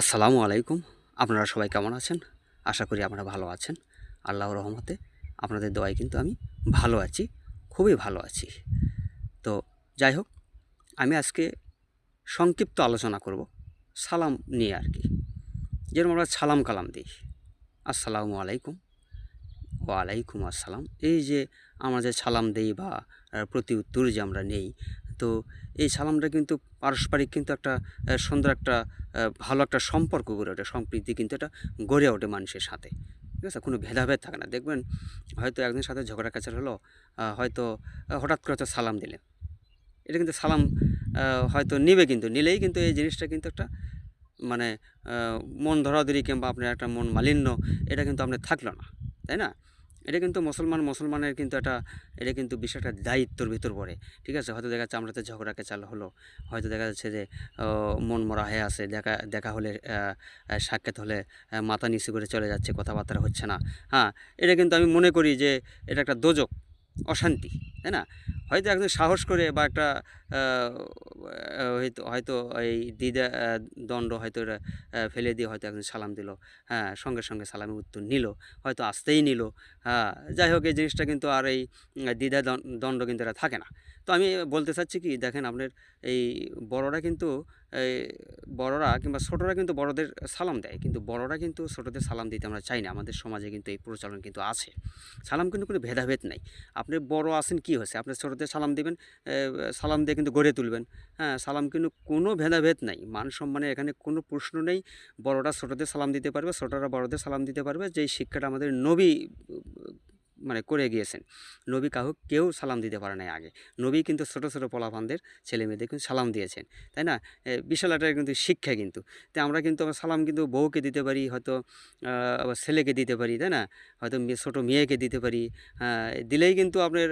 আসসালামু আলাইকুম। আপনারা সবাই কেমন আছেন? আশা করি আপনারা ভালো আছেন। আল্লাহর রহমতে আপনাদের দোয়ায় কিন্তু আমি ভালো আছি, খুবই ভালো আছি। তো যাই হোক, আমি আজকে সংক্ষিপ্ত আলোচনা করব, সালাম নিয়ে আর কি। যেরকম আমরা সালাম কালাম দিই, আসসালামু আলাইকুম, ওয়ালাইকুম আসসালাম। এই যে আমরা যে সালাম দেই বা প্রতি উত্তর যে আমরা নেই, তো এই সালামটা কিন্তু পারস্পরিক কিন্তু একটা সুন্দর একটা ভালো একটা সম্পর্ক গড়ে ওঠে, সম্প্রীতি কিন্তু এটা গড়ে ওঠে মানুষের সাথে। ঠিক আছে? কোনো ভেদাভেদ থাকে না। দেখবেন হয়তো একজনের সাথে ঝগড়া কাচার হলো হয়তো হঠাৎ করে হয়তো সালাম দিলেন এটা কিন্তু সালাম হয়তো নেবে কিন্তু, নিলেই কিন্তু এই জিনিসটা কিন্তু একটা মানে মন ধরাধরি কিংবা আপনার একটা মন মালিন্য, এটা কিন্তু আপনার থাকল না। তাই না? এটা কিন্তু মুসলমান, মুসলমানের কিন্তু একটা, এটা কিন্তু বিষয়টা দায়িত্বর ভিতর পড়ে, ঠিক আছে? হয়তো দেখা যাচ্ছে আমরা তো ঝগড়াকে চালু হলো, হয়তো দেখা যাচ্ছে যে মন মরা হয়ে আছে, দেখা দেখা হলে সাক্ষাৎ হলে মাথা নিচু করে চলে যাচ্ছে, কথাবার্তা হচ্ছে না। হ্যাঁ এটা কিন্তু আমি মনে করি যে, এটা একটা দোজক, অশান্তি। তাই না? হয়তো একজন সাহস করে বা একটা হয়তো হয়তো এই আহ, দণ্ড হয়তো এটা, ফেলে দিয়ে হয়তো একজন সালাম দিল। হ্যাঁ সঙ্গে সঙ্গে সালামের উত্তর নিল হয়তো আসতেই নিল। হ্যাঁ যাই হোক এই জিনিসটা কিন্তু আর এই দ্বিধা দণ্ড কিন্তু এটা থাকে না। তো আমি বলতে চাচ্ছি কি দেখেন আপনার এই বড়রা কিন্তু এই বড়রা কিংবা ছোটরা কিন্তু বড়দের সালাম দেয়। কিন্তু বড়রা কিন্তু ছোটদের সালাম দিতে আমরা চাই না। আমাদের সমাজে কিন্তু এই প্রচলন কিন্তু আছে। সালাম কিন্তু কোনো ভেদাভেদ নাই। আপনি বড় আছেন কি হয়েছে? আপনি ছোটোদের সালাম দিবেন সালাম দিয়ে কিন্তু গড়ে তুলবেন। হ্যাঁ সালাম কিন্তু কোনো ভেদাভেদ নাই। মান সম্মানে এখানে কোনো প্রশ্ন নেই। বড়রা ছোটোদের সালাম দিতে পারবে, ছোটরা বড়দের সালাম দিতে পারবে। যেই শিক্ষাটা আমাদের নবী মানে করে গিয়েছেন। নবী কাহু কেউ সালাম দিতে পারে নাই আগে। নবী কিন্তু ছোটো ছোটো পোলাপানদের ছেলে মেয়েদের কিন্তু সালাম দিয়েছেন, তাই না? বিশাল একটা কিন্তু শিক্ষা কিন্তু। তাই আমরা কিন্তু আমরা সালাম কিন্তু বউকে দিতে পারি, হয়তো আবার ছেলেকে দিতে পারি, তাই না? হয়তো ছোটো মেয়েকে দিতে পারি দিলেই কিন্তু আপনার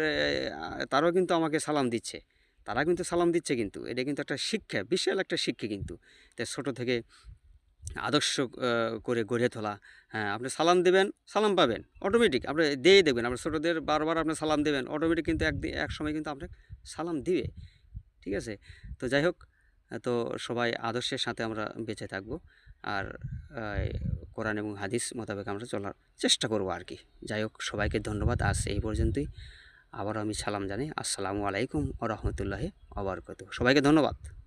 তারাও কিন্তু আমাকে সালাম দিচ্ছে। তারা কিন্তু সালাম দিচ্ছে কিন্তু। এটা কিন্তু একটা শিক্ষা, বিশাল একটা শিক্ষা কিন্তু। তাই ছোটো থেকে আদর্শ করে গড়ে তোলা। হ্যাঁ আপনি সালাম দেবেন, সালাম পাবেন অটোমেটিক আপনি দিয়েই দেবেন আপনার ছোটোদের বারবার আপনি সালাম দেবেন অটোমেটিক কিন্তু একদিন, এক সময় কিন্তু আপনাকে সালাম দিবে। ঠিক আছে? তো যাই হোক, তো সবাই আদর্শের সাথে আমরা বেঁচে থাকব আর কোরআন এবং হাদিস মোতাবেক আমরা চলার চেষ্টা করব আর কি। যাই হোক, সবাইকে ধন্যবাদ। আজ এই পর্যন্তই। আবারও আমি সালাম জানাই। আসসালামু আলাইকুম ও রহমতুল্লাহি অবরকত সবাইকে ধন্যবাদ।